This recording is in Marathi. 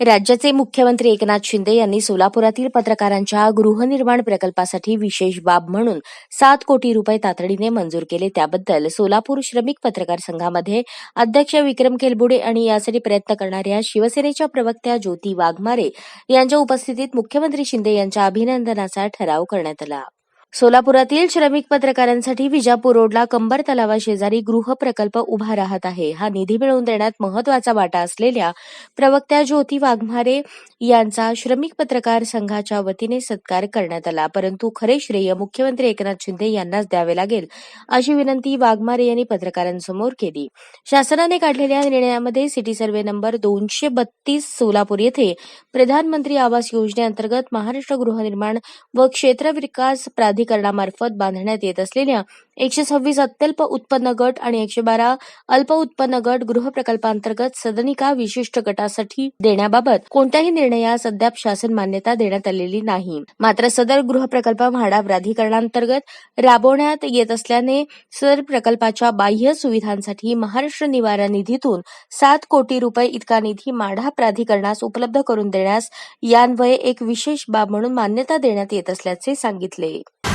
राज्याचे मुख्यमंत्री एकनाथ शिंदे यांनी सोलापुरातील पत्रकारांच्या गृहनिर्माण प्रकल्पासाठी विशेष बाब म्हणून सात कोटी रुपये तातडीने मंजूर केले. त्याबद्दल सोलापूर श्रमिक पत्रकार संघामध्ये अध्यक्ष विक्रम केलबुडे आणि यासाठी प्रयत्न करणाऱ्या शिवसेनेच्या प्रवक्त्या ज्योती वाघमारे यांच्या उपस्थितीत मुख्यमंत्री शिंदे यांच्या अभिनंदनाचा ठराव करण्यात आला. सोलापुरातील श्रमिक पत्रकारांसाठी विजापूर रोडला कंबर तलावाशेजारी गृह प्रकल्प उभा राहत आहे. हा निधी मिळवून देण्यात महत्त्वाचा वाटा असलेल्या प्रवक्त्या ज्योती वाघमारे यांचा श्रमिक पत्रकार संघाच्या वतीने सत्कार करण्यात आला. परंतु खरे श्रेय मुख्यमंत्री एकनाथ शिंदे यांनाच द्यावे लागेल अशी विनंती वाघमारे यांनी पत्रकारांसमोर केली. शासनाने काढलेल्या निर्णयामध्ये सिटी सर्व्हे नंबर दोनशे बत्तीस सोलापूर येथे प्रधानमंत्री आवास योजनेअंतर्गत महाराष्ट्र गृहनिर्माण व क्षेत्र विकास प्राधिकरणामार्फत बांधण्यात येत असलेल्या एकशे सव्वीस अत्यल्प उत्पन्न गट आणि एकशे बारा अल्प उत्पन्न गट गृह प्रकल्पांतर्गत सदनिका विशिष्ट गटासाठी देण्याबाबत कोणत्याही निर्णयास अद्याप शासन मान्यता देण्यात आलेली नाही. मात्र सदर गृह प्रकल्प म्हाडा प्राधिकरणांतर्गत राबवण्यात येत असल्याने सदर प्रकल्पाच्या बाह्य सुविधांसाठी महाराष्ट्र निवारा निधीतून सात कोटी रुपये इतका निधी माढा प्राधिकरणास उपलब्ध करून देण्यास यान्वये एक विशेष बाब म्हणून मान्यता देण्यात येत असल्याचे सांगितले.